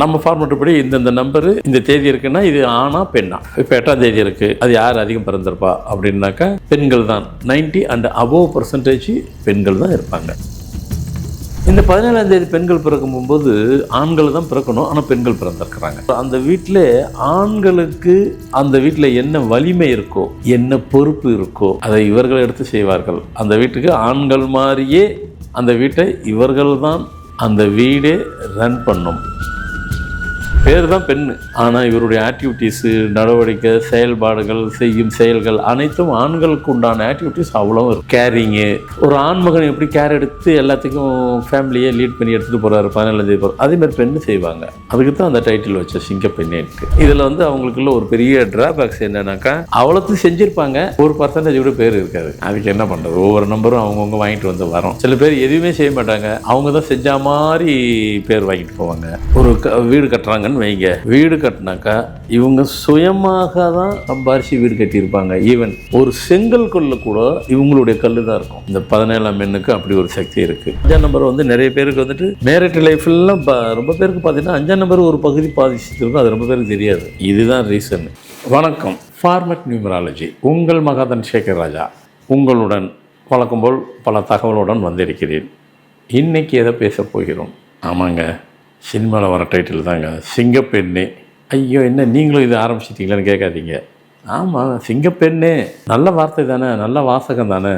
நம்ம ஃபார்மெட் படி இந்தந்த நம்பரு இந்த தேதி இருக்குன்னா இது ஆணா பெண்ணா? இப்போ எட்டாம் தேதி இருக்குது அது யார் அதிகம் பிறந்திருப்பா? அப்படின்னாக்கா பெண்கள் தான். 90 அண்ட் அபோவ் பர்சன்டேஜ் பெண்கள் தான் இருப்பாங்க. இந்த பதினேழாம் தேதி பெண்கள் பிறக்கும்போது ஆண்கள் தான் பிறக்கணும். ஆனால் பெண்கள் பிறந்திருக்கிறாங்க. அந்த வீட்டில் ஆண்களுக்கு அந்த வீட்டில் என்ன வலிமை இருக்கோ என்ன பொறுப்பு இருக்கோ அதை இவர்கள் எடுத்து செய்வார்கள். அந்த வீட்டுக்கு ஆண்கள் மாதிரியே அந்த வீட்டை இவர்கள் தான் அந்த வீடே ரன் பண்ணும். பேர் தான் பெண்ணு. ஆனால் இவருடைய ஆக்டிவிட்டீஸு நடவடிக்கை செயல்பாடுகள் செய்யும் செயல்கள் அனைத்தும் ஆண்களுக்கு உண்டான ஆக்டிவிட்டீஸ் அவ்வளோ இருக்கும் கேரிங்கு ஒரு ஆண்மகன் எப்படி கேர் எடுத்து எல்லாத்துக்கும் ஃபேமிலியை லீட் பண்ணி எடுத்துகிட்டு போகிறாரு பதினேழு தேதி போகிறார் அதேமாதிரி பெண்ணு செய்வாங்க. அதுக்கு தான் அந்த டைட்டில் வச்ச சிங்கப்பெண்ணேன்ட்டு இதில் வந்து அவங்களுக்குள்ள ஒரு பெரிய ட்ராபேக்ஸ் என்னன்னாக்கா அவ்வளோத்தையும் செஞ்சுருப்பாங்க. ஒரு பர்சன்டேஜ் கூட பேர் இருக்காது. அதுக்கு என்ன பண்ணுறது ஒவ்வொரு நம்பரும் அவங்கவுங்க வாங்கிட்டு வந்து வரோம். சில பேர் எதுவுமே செய்ய மாட்டாங்க. அவங்க தான் செஞ்ச மாதிரி பேர் வாங்கிட்டு போவாங்க. ஒரு க- வீடு வைங்க. வீடு கட்டினாக்கா இவங்க சுயமாக தான் சம்பாரிச்சு வீடு கட்டியிருப்பாங்க. ஈவன் ஒரு செங்கல் கல்லு கூட இவங்களுடைய கல்லு தான் இருக்கும். இந்த பதினேழாம் எண்ணுக்கு அப்படி ஒரு சக்தி இருக்கு. அஞ்சாம் நம்பர் வந்து நிறைய பேருக்கு வந்துட்டு மேரிட் லைஃப்லாம் ரொம்ப பேருக்கு பார்த்தீங்கன்னா அஞ்சாம் நம்பர் ஒரு பகுதி பாதிச்சிருக்கும் அது ரொம்ப பேருக்கு தெரியாது. இதுதான் ரீசன் வணக்கம். ஃபார்மட் நியூமராலஜி உங்கள் மகாதன் சேகர் ராஜா. உங்களுடன் வழக்கம் போல் பல தகவலுடன் வந்திருக்கிறேன். இன்னைக்கு எதை பேச போகிறோம்? ஆமாங்க. சினிமாவில் வர டைட்டில் தாங்க. சிங்கப்பெண்ணே. ஐயோ என்ன நீங்களும் இது ஆரம்பிச்சிட்டீங்களான்னு கேட்காதீங்க. ஆமாம் சிங்கப்பெண்ணே. நல்ல வார்த்தை தானே நல்ல வாசகம் தானே.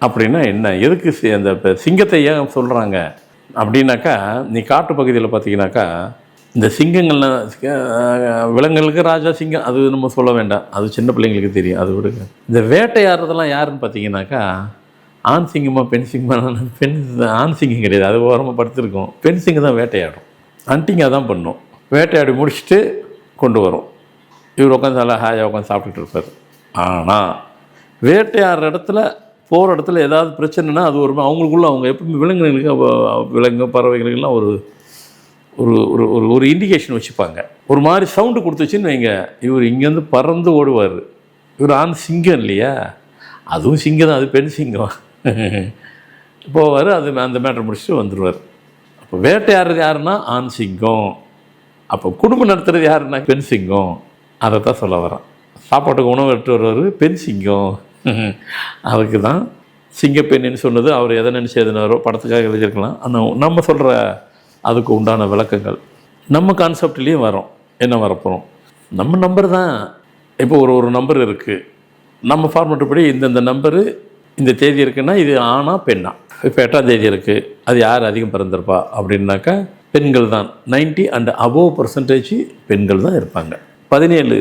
அப்படின்னா என்ன? எதுக்கு சி- அந்த இப்போ சிங்கத்தை ஏன் சொல்கிறாங்க அப்படின்னாக்கா நீ காட்டு பகுதியில் பார்த்தீங்கன்னாக்கா இந்த சிங்கங்கள்லாம் விலங்குகளுக்கு ராஜா சிங்கம் அது நம்ம சொல்ல வேண்டாம். அது சின்ன பிள்ளைங்களுக்கு தெரியும். அது விடுங்க. இந்த வேட்டையாடுறதெல்லாம் யாருன்னு பார்த்தீங்கன்னாக்கா ஆண் சிங்கமாக பெண் சிங்கமா பெண் ஆண் சிங்கம் கிடையாது. அது ஓரமாக படுத்திருக்கும். பெண் சிங்கம் தான் வேட்டையாடும். ஹண்டிங்காக தான் பண்ணும். வேட்டையாடி முடிச்சுட்டு கொண்டு வரும். இவர் உட்காந்து நல்லா ஹாயாக உட்காந்து சாப்பிட்டுட்டு இருப்பார். ஆனால் வேட்டையாடுற இடத்துல போகிற இடத்துல ஏதாவது பிரச்சனைனா அது ஒரு அவங்களுக்குள்ள அவங்க எப்பவுமே விலங்குகளுக்கு விலங்கு பறவைகளுக்கெல்லாம் ஒரு ஒரு ஒரு ஒரு ஒரு இண்டிகேஷன் வச்சுப்பாங்க. ஒரு மாதிரி சவுண்டு கொடுத்துச்சுன்னு வைங்க. இவர் இங்கேருந்து பறந்து ஓடுவார். இவர் ஆண் சிங்கம் இல்லையா? அதுவும் சிங்கம் தான் அது பெண் சிங்கம். போவார் அது அந்த மேட்டர் முடிச்சுட்டு வந்துடுவார் அப்போ வேட்டையாடுறது யாருன்னா ஆண் சிங்கம். அப்போ குடும்பம் நடத்துறது யாருன்னா பெண் சிங்கம். அதை தான் சொல்ல வரேன் சாப்பாட்டுக்கு உணவு எடுத்து வருவார் பெண் சிங்கம். அதுக்கு தான் சிங்கப்பெண்ணின்னு சொன்னது அவர் எதை நினச்சி எதுனாரோ படத்துக்காக எழுதியிருக்கலாம். ஆனால் நம்ம சொல்கிற அதுக்கு உண்டான விளக்கங்கள் நம்ம கான்செப்ட்லேயும் வரோம். என்ன வரப்போகிறோம் நம்ம நம்பர் தான். இப்போ ஒரு ஒரு நம்பர் இருக்குது நம்ம ஃபார்மெட் படி இந்தந்த நம்பரு இந்த தேதி இருக்குன்னா இது ஆணா பெண்ணா? இப்போ எட்டாம் தேதி இருக்குது அது யார் அதிகம் பிறந்திருப்பா? அப்படின்னாக்கா பெண்கள் தான். 90 அண்ட் அபோவ் பர்சன்டேஜ் பெண்கள் தான் இருப்பாங்க. பதினேழு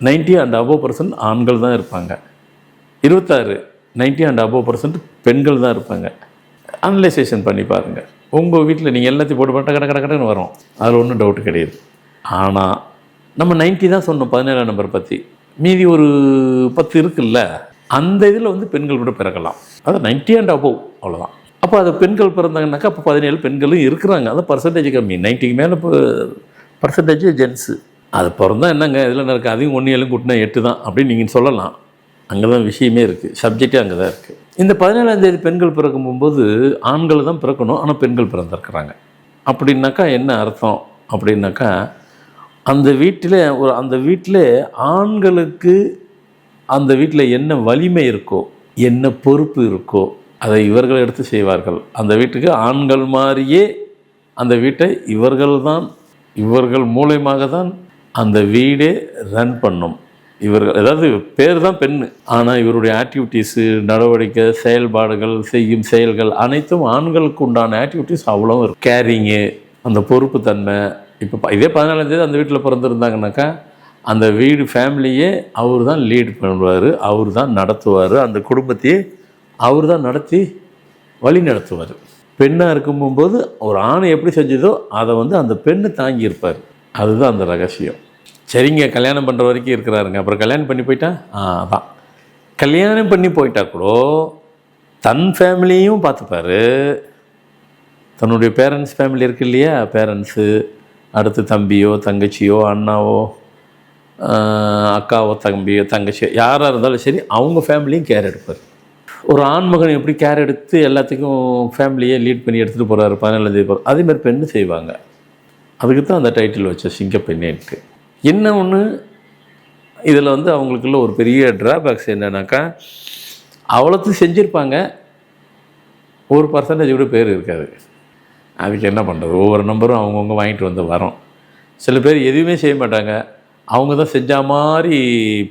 90 அண்ட் அபோவ் பர்சன்ட் ஆண்கள் தான் இருப்பாங்க. இருபத்தாறு 90 அண்ட் அபோவ் பர்சன்ட் பெண்கள் தான் இருப்பாங்க. அனலைசேஷன் பண்ணி பாருங்கள் உங்கள் வீட்டில் நீங்கள் எல்லாத்தையும் போட்டு போட்டால் கடை கடை கடைன்னு வரும். அதில் ஒன்றும் டவுட்டு கிடையாது. ஆனால் நம்ம 90 தான் சொன்னோம் பதினேழாம் நம்பர் பற்றி மீதி ஒரு பத்து இருக்குல்ல? அந்த இதில் வந்து பெண்கள் கூட பிறக்கலாம். அது 90 அண்ட் அபோவ் அவ்வளோதான் அப்போ அது பெண்கள் பிறந்தாங்கனாக்கா அப்போ பதினேழு பெண்களும் இருக்கிறாங்க. அது பர்சன்டேஜ் கம்மி. நைன்ட்டிக்கு மேலே இப்போ பர்சன்டேஜ் ஜென்ஸு அது பிறந்தா என்னங்க? இதில் நடக்க அதையும் ஒன்று ஏழு கூட்டினா எட்டு தான் அப்படின்னு நீங்கள் சொல்லலாம். அங்கே தான் விஷயமே இருக்குது சப்ஜெக்டே அங்கே தான் இருக்குது இந்த பதினேழாம் தேதி பெண்கள் பிறக்கும் போது ஆண்கள் தான் பிறக்கணும். ஆனால் பெண்கள் பிறந்திருக்கிறாங்க. அப்படின்னாக்கா என்ன அர்த்தம்? அப்படின்னாக்கா அந்த வீட்டில் ஒரு அந்த வீட்டில் ஆண்களுக்கு அந்த வீட்டில் என்ன வலிமை இருக்கோ என்ன பொறுப்பு இருக்கோ அதை இவர்கள் எடுத்து செய்வார்கள். அந்த வீட்டுக்கு ஆண்கள் மாதிரியே அந்த வீட்டை இவர்கள் தான் இவர்கள் மூலயமாக தான் அந்த வீடே ரன் பண்ணும். இவர்கள் அதாவது பேர் தான் பெண் ஆனால் இவருடைய ஆக்டிவிட்டீஸு நடவடிக்கை செயல்பாடுகள் செய்யும் செயல்கள் அனைத்தும் ஆண்களுக்கு உண்டான ஆக்டிவிட்டீஸ் அவ்வளோ இருக்கும் கேரிங்கு அந்த பொறுப்பு தன்மை இப்போ இதே பதினாலாம் தேதி அந்த வீட்டில் பிறந்திருந்தாங்கனாக்கா அந்த வீடு ஃபேமிலியே அவர் தான் லீட் பண்ணுவார் அவர் தான் நடத்துவார். அந்த குடும்பத்தையே அவர் தான் நடத்தி வழி நடத்துவார். பெண்ணாக இருக்கும்போது ஒரு ஆணை எப்படி செஞ்சதோ அதை வந்து அந்த பெண்ணு தாங்கியிருப்பார். அதுதான் அந்த ரகசியம். சரிங்க கல்யாணம் பண்ணுற வரைக்கும் இருக்கிறாருங்க. அப்புறம் கல்யாணம் பண்ணி போயிட்டா? ஆ அதான் கல்யாணம் பண்ணி போயிட்டா கூட தன் ஃபேமிலியும் பார்த்துப்பாரு. தன்னுடைய பேரண்ட்ஸ் ஃபேமிலி இருக்கு இல்லையா? பேரண்ட்ஸு அடுத்து தம்பியோ தங்கச்சியோ அண்ணாவோ அக்காவோ தம்பியோ தங்கச்சியோ யாராக இருந்தாலும் சரி அவங்க ஃபேமிலியும் கேர் எடுப்பார். ஒரு ஆண்மகன் எப்படி கேர் எடுத்து எல்லாத்துக்கும் ஃபேமிலியே லீட் பண்ணி எடுத்துகிட்டு போகிறாரு பதினேழாம் தேதி போகிறார் அதேமாதிரி பெண்ணு செய்வாங்க. அதுக்கு தான் அந்த டைட்டில் வச்ச சிங்கப்பெண்ணேன்ட்டு என்ன ஒன்று இதில் வந்து அவங்களுக்குள்ள ஒரு பெரிய ட்ராபேக்ஸ் என்னன்னாக்கா அவ்வளோத்தையும் செஞ்சுருப்பாங்க. ஒரு பர்சன்டேஜ் கூட பேர் இருக்காது. அதுக்கு என்ன பண்ணுறது ஒவ்வொரு நம்பரும் அவங்கவுங்க வாங்கிட்டு வந்து வரோம். சில பேர் எதுவுமே செய்ய மாட்டாங்க. அவங்க தான் செஞ்ச மாதிரி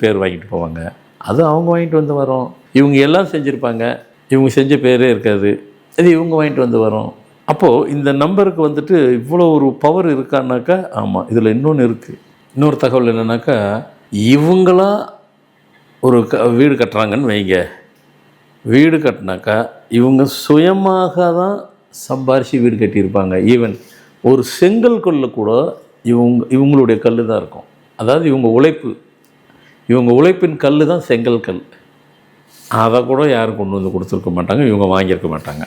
பேர் வாங்கிட்டு போவாங்க. அது அவங்க வாங்கிட்டு வந்து வரோம். இவங்க எல்லாம் செஞ்சுருப்பாங்க. இவங்க செஞ்ச பேரே இருக்காது. இது இவங்க வாங்கிட்டு வந்து வரோம். அப்போது இந்த நம்பருக்கு வந்துட்டு இவ்வளோ ஒரு பவர் இருக்கான்னாக்கா ஆமாம் இதில் இன்னொன்று இருக்குது இன்னொரு தகவல் என்னென்னாக்கா இவங்களா ஒரு க வீடு கட்டுறாங்கன்னு வைங்க. வீடு கட்டினாக்கா இவங்க சுயமாக தான் சம்பாரித்து வீடு கட்டியிருப்பாங்க. ஈவன் ஒரு செங்கல் கல்லு கூட இவங்க இவங்களுடைய கல் தான் இருக்கும். அதாவது இவங்க உழைப்பு. இவங்க உழைப்பின் கல் தான் செங்கல் கல். அதை கூட யாரும் கொண்டு வந்து கொடுத்துருக்க மாட்டாங்க இவங்க வாங்கியிருக்க மாட்டாங்க.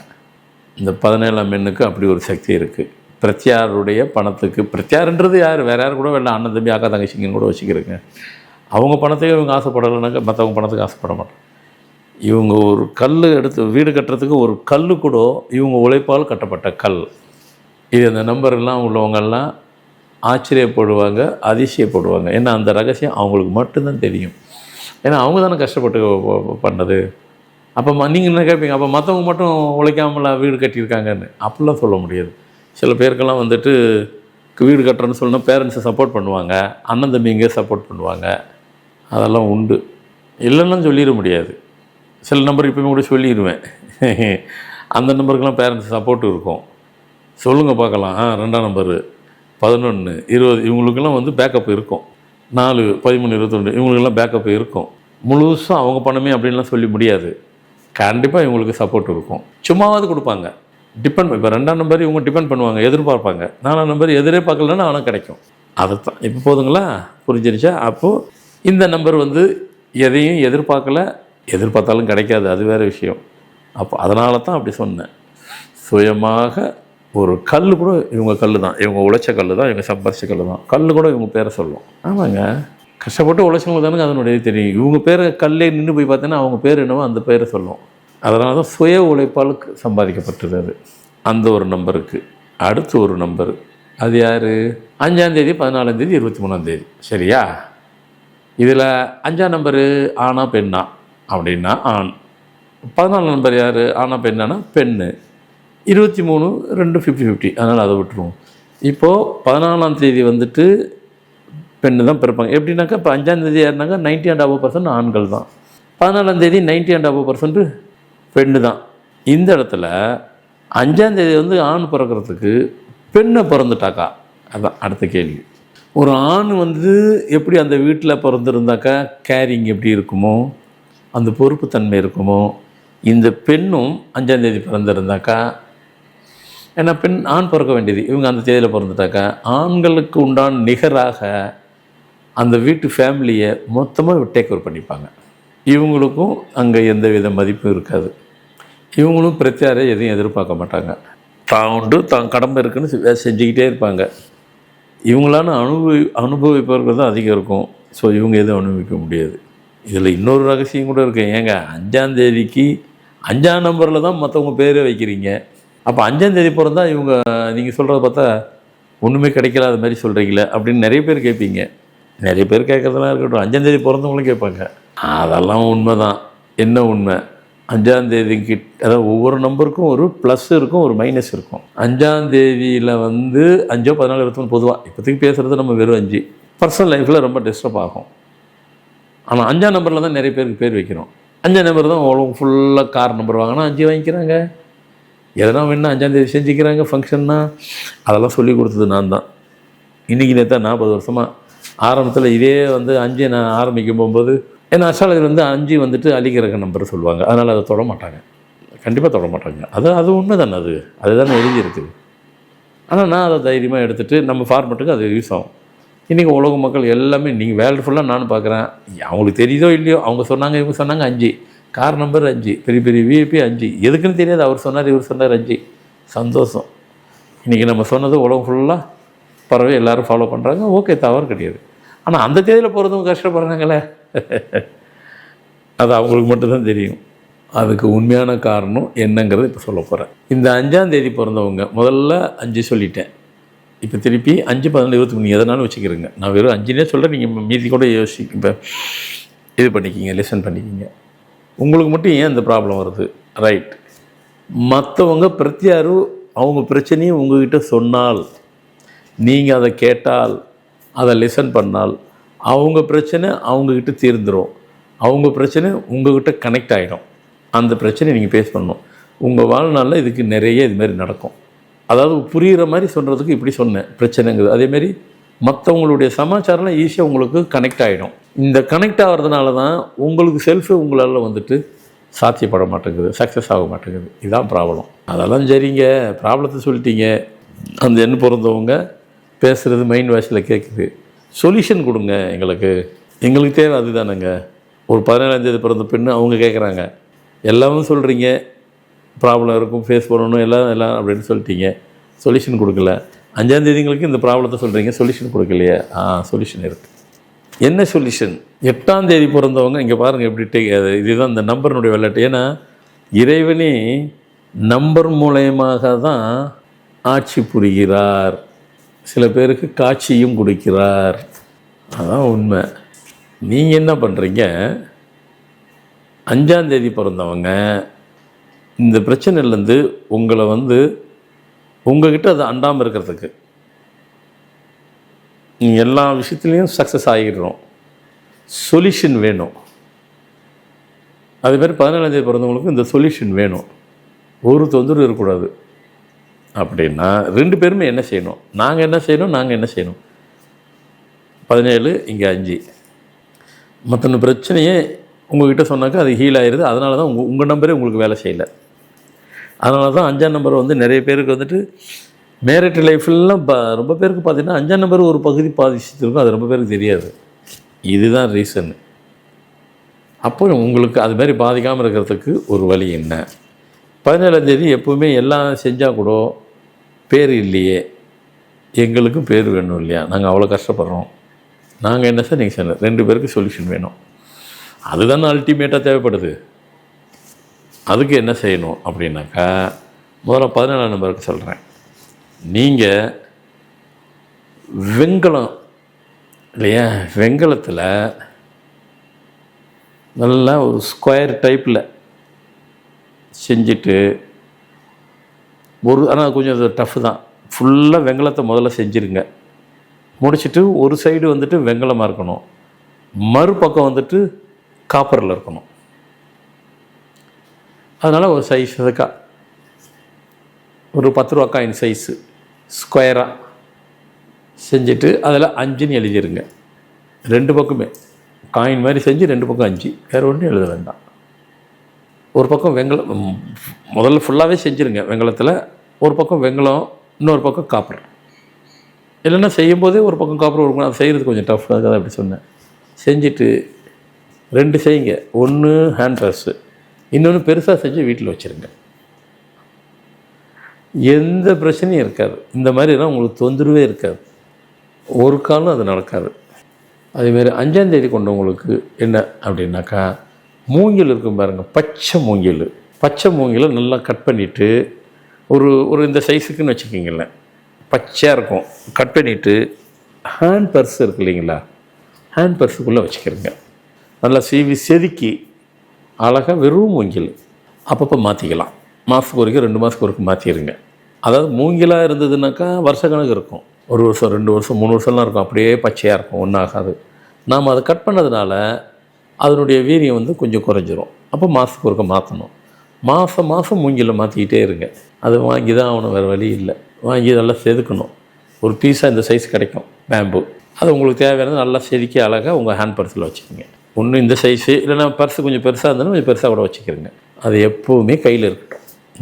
இந்த பதினேழாம் எண்ணுக்கு அப்படி ஒரு சக்தி இருக்குது பிரத்யாருடைய பணத்துக்கு பிரத்யாருன்றது யார்? வேறு யார் கூட வேண்டாம் அண்ணன் தம்பி அக்கா தங்கச்சிங்கன்னு கூட வச்சுக்கிறேங்க. அவங்க பணத்தையும் இவங்க ஆசைப்படலைனாக்கா மற்றவங்க பணத்துக்கு ஆசைப்பட மாட்டாங்க. இவங்க ஒரு கல் எடுத்து வீடு கட்டுறதுக்கு ஒரு கல் கூட இவங்க உழைப்பால் கட்டப்பட்ட கல். இது அந்த நம்பர்லாம் உள்ளவங்கெல்லாம் ஆச்சரியப்படுவாங்க அதிசயப்படுவாங்க. ஏன்னா அந்த ரகசியம் அவங்களுக்கு மட்டும்தான் தெரியும். ஏன்னா அவங்க தானே கஷ்டப்பட்டு பண்ணது. அப்போ நீங்கள் என்ன கேட்பீங்க அப்போ மற்றவங்க மட்டும் உழைக்காமல வீடு கட்டியிருக்காங்கன்னு? அப்படிலாம் சொல்ல முடியாது. சில பேருக்கெல்லாம் வந்துட்டு வீடு கட்டுறேன்னு சொல்லணும் பேரண்ட்ஸை சப்போர்ட் பண்ணுவாங்க. அண்ணன் தம்பிங்க சப்போர்ட் பண்ணுவாங்க. அதெல்லாம் உண்டு. இல்லைன்னு சொல்லிட முடியாது. சில நம்பர் இப்போயுமே கூட சொல்லிடுவேன். அந்த நம்பருக்கெல்லாம் பேரண்ட்ஸ் சப்போர்ட் இருக்கும். சொல்லுங்கள் பார்க்கலாம். ஆ ரெண்டாம் நம்பரு. பதினொன்று இருபது இவங்களுக்கெல்லாம் வந்து பேக்கப் இருக்கும். நாலு பதிமூணு இருபத்தொன்று இவங்களுக்கெல்லாம் பேக்கப் இருக்கும். முழுசும் அவங்க பணமே அப்படின்லாம் சொல்லி முடியாது. கண்டிப்பாக இவங்களுக்கு சப்போர்ட் இருக்கும். சும்மாவது கொடுப்பாங்க. டிபெண்ட் இப்போ ரெண்டாம் நம்பர் இவங்க டிபெண்ட் பண்ணுவாங்க எதிர்பார்ப்பாங்க. நாலாம் நம்பர் எதிரே பார்க்கலன்னா ஆனால் கிடைக்கும். அதைத்தான் இப்போ போதுங்களா? புரிஞ்சிருச்சா? அப்போது இந்த நம்பர் வந்து எதையும் எதிர்பார்க்கல எதிர்பார்த்தாலும் கிடைக்காது. அது வேறு விஷயம். அப்போ அதனால தான் அப்படி சொன்னேன். சுயமாக ஒரு கல் கூட இவங்க கல் தான் இவங்க உழைச்ச கல் தான் இவங்க சம்பாரிச்ச கல் தான் கல் கூட இவங்க பேரை சொல்லும். ஆமாங்க. கஷ்டப்பட்டு உழைச்சவங்க தானே அதனுடைய தெரியும். இவங்க பேரை கல்லே நின்று போய் பார்த்தீங்கன்னா அவங்க பேர் என்னவோ அந்த பேரை சொல்லும். அதனால தான் சுய உழைப்பால் சம்பாதிக்கப்பட்டது அது அந்த ஒரு நம்பருக்கு. அடுத்து ஒரு நம்பர். அது யார்? அஞ்சாந்தேதி பதினாலாந்தேதி இருபத்தி மூணாந்தேதி சரியா? இதில் அஞ்சாம் நம்பரு ஆனா பெண்ணா? அப்படின்னா ஆண். பதினாலு நம்பர் யார்? ஆனால் பெண்ணானா பெண்ணு. இருபத்தி மூணு ரெண்டு ஃபிஃப்டி ஃபிஃப்டி அதனால் அதை விட்டுருவோம். இப்போது பதினாலாம் தேதி வந்துட்டு பெண்ணு தான் பிறப்பாங்க. எப்படின்னாக்கா இப்போ அஞ்சாம் தேதி யாருனாக்கா நைன்டி அண்ட் அபவ் பர்சன்ட் ஆண்கள் தான். பதினாலாம் தேதி நைன்டி அண்ட் அபவ் பர்சன்ட் பெண்ணு தான். இந்த இடத்துல அஞ்சாம் தேதி வந்து ஆண் பிறக்கிறதுக்கு பெண்ணை பிறந்துட்டாக்கா? அதான் அடுத்த கேள்வி. ஒரு ஆண் வந்து எப்படி அந்த வீட்டில் பிறந்திருந்தாக்கா கேரிங் எப்படி இருக்குமோ அந்த பொறுப்புத்தன்மை இருக்குமோ இந்த பெண்ணும் அஞ்சாந்தேதி பிறந்திருந்தாக்கா ஏன்னா பெண் ஆண் பிறக்க வேண்டியது. இவங்க அந்த தேதியில் பிறந்துட்டாக்கா ஆண்களுக்கு உண்டான நிகராக அந்த வீட்டு ஃபேமிலியை மொத்தமாக டேக் ஓவர் பண்ணிப்பாங்க. இவங்களுக்கும் அங்கே எந்த வித மதிப்பும் இருக்காது. இவங்களும் பிரச்சாரம் எதையும் எதிர்பார்க்க மாட்டாங்க. தான் உண்டு தான் கடமை இருக்குன்னு செஞ்சுக்கிட்டே இருப்பாங்க. இவங்களான அனுபவி அனுபவிப்பவர்கள் தான் அதிகம் இருக்கும். ஸோ இவங்க எதுவும் அனுபவிக்க முடியாது. இதில் இன்னொரு ரகசியம் கூட இருக்குது ஏங்க அஞ்சாந்தேதிக்கு அஞ்சாம் நம்பரில் தான் மற்றவங்க பேரே வைக்கிறீங்க. அப்போ அஞ்சாந்தேதி பிறந்தா இவங்க நீங்கள் சொல்கிறத பார்த்தா ஒன்றுமே கிடைக்கலாத மாதிரி சொல்கிறீங்களே அப்படின்னு நிறைய பேர் கேட்பீங்க. நிறைய பேர் கேட்குறதெல்லாம் இருக்கட்டும். அஞ்சாந்தேதி பிறந்தவங்களும் கேட்பாங்க. அதெல்லாம் உண்மை தான் என்ன உண்மை? அஞ்சாம் அதாவது ஒவ்வொரு நம்பருக்கும் ஒரு ப்ளஸ் இருக்கும் ஒரு மைனஸ் இருக்கும். அஞ்சாந்தேதியில் வந்து அஞ்சோ பதினாலு இருபத்தொன்று பொதுவாக இப்போதைக்கு பேசுகிறது நம்ம வெறும் அஞ்சு. பர்சனல் லைஃப்பில் ரொம்ப டிஸ்டர்ப் ஆகும். ஆனால் அஞ்சாம் நம்பரில் தான் நிறைய பேருக்கு பேர் வைக்கிறோம். அஞ்சாம் நம்பர் தான் உலகம் ஃபுல்லாக கார் நம்பர் வாங்கினா அஞ்சு வாங்கிக்கிறாங்க. எதனா வேணா அஞ்சாந்தேதி செஞ்சுக்கிறாங்க ஃபங்க்ஷன்னா அதெல்லாம் சொல்லி கொடுத்தது நான் தான். இன்றைக்கி நேற்று நாற்பது வருஷமாக ஆரம்பத்தில் இதே வந்து அஞ்சு நான் ஆரம்பிக்கும் போகும்போது ஏன்னா அஸ்ட்ராலஜியில் வந்து அஞ்சு வந்துட்டு அலிகிரக நம்பர் சொல்லுவாங்க. அதனால் அதை தொட மாட்டாங்க. கண்டிப்பாக தொட மாட்டாங்க. அது அது உண்மை தானே அது. அதுதானே எழுதி ஆனால் நான் அதை தைரியமாக எடுத்துகிட்டு நம்ம ஃபார்மெட்டுக்கு அது யூஸ் ஆகும். இன்றைக்கி உலக மக்கள் எல்லாமே நீங்கள் வேல்டு ஃபுல்லாக நானும் பார்க்குறேன். அவங்களுக்கு தெரியுதோ இல்லையோ அவங்க சொன்னாங்க இவங்க சொன்னாங்க அஞ்சு. கார் நம்பர் அஞ்சு பெரிய பெரிய விஐபி அஞ்சு. எதுக்குன்னு தெரியாது அவர் சொன்னார் இவர் சொன்னார் அஞ்சு. சந்தோஷம். இன்றைக்கி நம்ம சொன்னது உலகம் ஃபுல்லாக பறவை எல்லாரும் ஃபாலோ பண்ணுறாங்க ஓகே தவறு கிடையாது. ஆனால் அந்த தேதியில் போகிறதும் கஷ்டப்படுறாங்களே. அது அவங்களுக்கு மட்டும்தான் தெரியும். அதுக்கு உண்மையான காரணம் என்னங்கிறத இப்போ சொல்ல போகிறேன் இந்த அஞ்சாம் தேதி பிறந்தவங்க முதல்ல அஞ்சு சொல்லிட்டேன். இப்போ திருப்பி அஞ்சு பதினொன்று இருபத்தி மூணு எதனாலும் வச்சுக்கிறேங்க. நான் வெறும் அஞ்சுனே சொல்கிறேன் நீங்கள் மீதி கூட யோசி இப்போ இது பண்ணிக்கிங்க லெசன் பண்ணிக்கிங்க. உங்களுக்கு மட்டும் ஏன் இந்த ப்ராப்ளம் வருது? ரைட் மற்றவங்க பிரத்தியாரும் அவங்க பிரச்சனையும் உங்ககிட்ட சொன்னால் நீங்கள் அதை கேட்டால் அதை லிசன் பண்ணால் அவங்க பிரச்சனை அவங்கக்கிட்ட தீர்ந்துடும் அவங்க பிரச்சனை உங்ககிட்ட கனெக்ட் ஆகிடும் அந்த பிரச்சனையை நீங்கள் ஃபேஸ் பண்ணணும். உங்கள் வாழ்நாளில் இதுக்கு நிறைய இது மாதிரி நடக்கும். அதாவது புரிகிற மாதிரி சொல்கிறதுக்கு இப்படி சொன்னேன். பிரச்சனைங்கிறது. அதேமாரி மற்றவங்களுடைய சமாச்சாரம்லாம் ஈஸியாக உங்களுக்கு கனெக்ட் ஆகிடும் இந்த கனெக்ட் ஆகிறதுனால தான் உங்களுக்கு செல்ஃபு உங்களால் வந்துட்டு சாத்தியப்பட மாட்டேங்குது சக்ஸஸ் ஆக மாட்டேங்குது. இதுதான் ப்ராப்ளம் அதெல்லாம் சரிங்க ப்ராப்ளத்தை சொல்லிட்டீங்க. அந்த எண் பிறந்தவங்க பேசுகிறது மைண்ட் வாய்ஸில் கேட்குது சொல்யூஷன் கொடுங்க எங்களுக்கு. எங்களுக்கு தேவை அதுதானுங்க. ஒரு பதினேழாந்தேதி பிறந்த பெண்ணு அவங்க கேட்குறாங்க எல்லாமே சொல்கிறீங்க ப்ராப்ளம் இருக்கும் ஃபேஸ் பண்ணணும் எல்லாம் எல்லாம் அப்படின்னு சொல்லிட்டீங்க. சொல்யூஷன் கொடுக்கல. அஞ்சாந்தேதிங்களுக்கு இந்த ப்ராப்ளத்தை சொல்கிறீங்க சொல்யூஷன் கொடுக்கலையே. ஆ சொல்யூஷன் இருக்குது என்ன சொல்யூஷன் எட்டாம் தேதி பிறந்தவங்க இங்கே பாருங்கள் எப்படி டே இதுதான் இந்த நம்பர்னுடைய விளையாட்டு. ஏன்னா இறைவனே நம்பர் மூலயமாக தான் ஆட்சி புரிகிறார். சில பேருக்கு காட்சியும் கொடுக்கிறார். அதான் உண்மை. நீங்கள் என்ன பண்ணுறீங்க அஞ்சாந்தேதி பிறந்தவங்க இந்த பிரச்சனையிலேருந்து உங்களை வந்து உங்ககிட்ட அது அண்டாமல் இருக்கிறதுக்கு எல்லா விஷயத்துலேயும் சக்ஸஸ் ஆகிடுறோம். சொல்யூஷன் வேணும். அது மாதிரி பதினேழாந்தேதி பிறந்தவங்களுக்கு இந்த சொல்யூஷன் வேணும். ஒரு தொந்தரவு இருக்கக்கூடாது. அப்படின்னா ரெண்டு பேருமே என்ன செய்யணும்? நாங்கள் என்ன செய்யணும்? நாங்கள் என்ன செய்யணும்? பதினேழு இங்கே அஞ்சு. மற்ற பிரச்சனையே உங்கள்கிட்ட சொன்னாக்கா அது ஹீல் ஆயிடுது அதனால தான் உங்கள் உங்கள் நம்பரே உங்களுக்கு வேலை செய்யலை. அதனால தான் அஞ்சாம் நம்பர் வந்து நிறைய பேருக்கு வந்துட்டு மேரிட் லைஃப்லாம் ப ரொம்ப பேருக்கு பார்த்தீங்கன்னா அஞ்சாம் நம்பர் ஒரு பகுதி பாதிச்சிருக்கும் அது ரொம்ப பேருக்கு தெரியாது. இதுதான் ரீசன் அப்போ உங்களுக்கு அது மாதிரி பாதிக்காமல் இருக்கிறதுக்கு ஒரு வழி என்ன? பதினேழாந்தேதி எப்போவுமே எல்லாம் செஞ்சால் கூட பேர் இல்லையே. எங்களுக்கும் பேர் வேணும் இல்லையா? நாங்கள் அவ்வளோ கஷ்டப்படுறோம். நாங்கள் என்ன சார்? நீங்கள் சொன்ன ரெண்டு பேருக்கு சொல்யூஷன் வேணும். அதுதானே அல்டிமேட்டாக தேவைப்படுது. அதுக்கு என்ன செய்யணும் அப்படின்னாக்கா முதல்ல பதினேழாம் நம்பருக்கு சொல்கிறேன் நீங்கள் வெங்கலம் இல்லையா? வெங்கலத்தில் நல்லா ஒரு ஸ்கொயர் டைப்பில் செஞ்சுட்டு ஒரு ஆனால் கொஞ்சம் அது டஃப் தான். ஃபுல்லாக வெங்கலத்தை முதல்ல செஞ்சுருங்க. முடிச்சுட்டு ஒரு சைடு வந்துட்டு வெங்கலமாக இருக்கணும். மறுபக்கம் வந்துட்டு காப்பரில் இருக்கணும். அதனால் ஒரு சைஸ் இருக்கா ஒரு பத்து ரூபா காயின் சைஸு ஸ்கொயராக செஞ்சுட்டு அதில் அஞ்சுன்னு எழுதிருங்க. ரெண்டு பக்கமே. காயின் மாதிரி செஞ்சு ரெண்டு பக்கம் அஞ்சு. வேறு ஒன்றும் எழுத வேண்டாம். ஒரு பக்கம் வெங்கலம் முதல்ல ஃபுல்லாகவே செஞ்சுருங்க. வெங்கலத்தில் ஒரு பக்கம் வெங்கலம் இன்னொரு பக்கம் காப்பர் இல்லைன்னா செய்யும்போதே ஒரு பக்கம் காப்பர் ஒரு பக்கம் அது செய்கிறது கொஞ்சம் டஃப் அதுக்காக அப்படி சொன்னேன். செஞ்சுட்டு ரெண்டு செய்யுங்க. ஒன்று ஹேண்ட் ப்ரெஸ்ஸு இன்னொன்று பெருசாக செஞ்சு வீட்டில் வச்சுருங்க. எந்த பிரச்சனையும் இருக்காது. இந்த மாதிரிலாம் உங்களுக்கு தொந்தரவே இருக்காது. ஒரு காலம் அது நடக்காது. அதேமாரி அஞ்சாந்தேதி கொண்டவங்களுக்கு என்ன அப்படின்னாக்கா மூங்கில் இருக்கும் பாருங்கள் பச்சை மூங்கில். பச்சை மூங்கிலை நல்லா கட் பண்ணிவிட்டு ஒரு ஒரு இந்த சைஸுக்குன்னு வச்சுக்கிங்களேன். பச்சையாக இருக்கும். கட் பண்ணிவிட்டு ஹேண்ட் பர்ஸ் இருக்கு இல்லைங்களா? ஹேண்ட் பர்ஸுக்குள்ளே வச்சுக்கிறேங்க. நல்லா சீவி செதுக்கி அழகாக வெறும் மூங்கில் அப்பப்போ மாற்றிக்கலாம் மாதத்துக்கு வரைக்கும் ரெண்டு மாதத்துக்கு ஒருக்க மாற்றிடுங்க அதாவது மூங்கிலாக இருந்ததுனாக்கா வருஷக்கணக்கு இருக்கும். ஒரு வருஷம் ரெண்டு வருஷம் மூணு வருஷம்லாம் இருக்கும். அப்படியே பச்சையாக இருக்கும் ஒன்றும் ஆகாது. நாம் அதை கட் பண்ணதுனால அதனுடைய வீரியம் வந்து கொஞ்சம் குறைஞ்சிரும். அப்போ மாதத்துக்கு ஒருக்க மாற்றணும் மாதம் மாதம் மூங்கில் மாற்றிக்கிட்டே இருங்க. அது வாங்கி தான் ஆகணும் வேறு வழி இல்லை. வாங்கி நல்லா செதுக்கணும். ஒரு பீஸாக இந்த சைஸ் கிடைக்கும் பேம்பு அது உங்களுக்கு தேவையானது நல்லா செதுக்கி அழகாக உங்கள் ஹேண்ட் பர்ஸில் வச்சுக்கோங்க. ஒன்று இந்த சைஸு இல்லைன்னா பர்ஸு கொஞ்சம் பெருசாக இருந்தாலும் கொஞ்சம் பெருசாக கூட வச்சுக்கிறேங்க. அது எப்போவுமே கையில் இருக்கட்டும்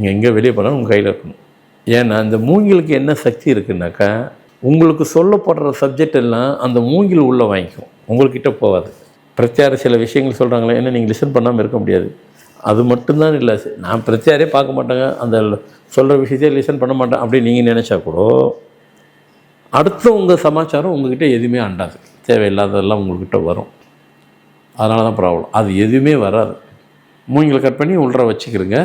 நீங்கள் எங்கே வெளியே போனாலும் உங்கள் கையில் இருக்கணும். ஏன்னா அந்த மூங்கிலுக்கு என்ன சக்தி இருக்குன்னாக்கா உங்களுக்கு சொல்லப்படுற சப்ஜெக்ட் எல்லாம் அந்த மூங்கில் உள்ளே வாங்கிக்கும். உங்கள்கிட்ட போகாது. பிரச்சார சில விஷயங்கள் சொல்கிறாங்களே என்ன நீங்கள் லிசன் பண்ணாமல் இருக்க முடியாது. அது மட்டும்தான் இல்லை நான் பிரச்சாரே பார்க்க மாட்டேங்க. அந்த சொல்கிற விஷயத்தையே லிசன் பண்ண மாட்டேன். அப்படின்னு நீங்கள் நினச்சா கூட அடுத்த உங்கள் சமாச்சாரம் உங்கள்கிட்ட எதுவுமே அண்டாது. தேவையில்லாததெல்லாம் உங்கள்கிட்ட வரும். அதனால தான் ப்ராப்ளம் அது எதுவுமே வராது. மூங்கில கட் பண்ணி உள்ள வச்சுக்கிறங்க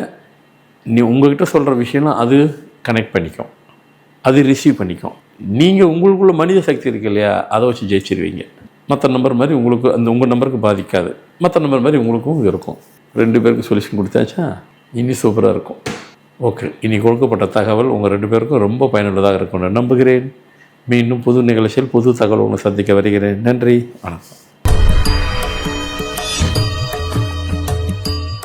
நீ உங்ககிட்ட சொல்கிற விஷயம்லாம் அது கனெக்ட் பண்ணிக்கும். அது ரிசீவ் பண்ணிக்கும். நீங்கள் உங்களுக்குள்ள மனித சக்தி இருக்கு இல்லையா? அதை வச்சு ஜெயிச்சிருவீங்க. மற்ற நம்பர் மாதிரி உங்களுக்கு அந்த உங்கள் நம்பருக்கு பாதிக்காது. மற்ற நம்பர் மாதிரி உங்களுக்கும் இருக்கும். ரெண்டு பேருக்கும் சொல்யூஷன் கொடுத்தாச்சா? இனி சூப்பராக இருக்கும். ஓகே இனி கொடுக்கப்பட்ட தகவல் உங்கள் ரெண்டு பேருக்கும் ரொம்ப பயனுள்ளதாக இருக்கும் நான் நம்புகிறேன். மீண்டும் புது நிகழ்ச்சியில் புது தகவல் உங்களை சந்திக்க வருகிறேன். நன்றி வணக்கம்.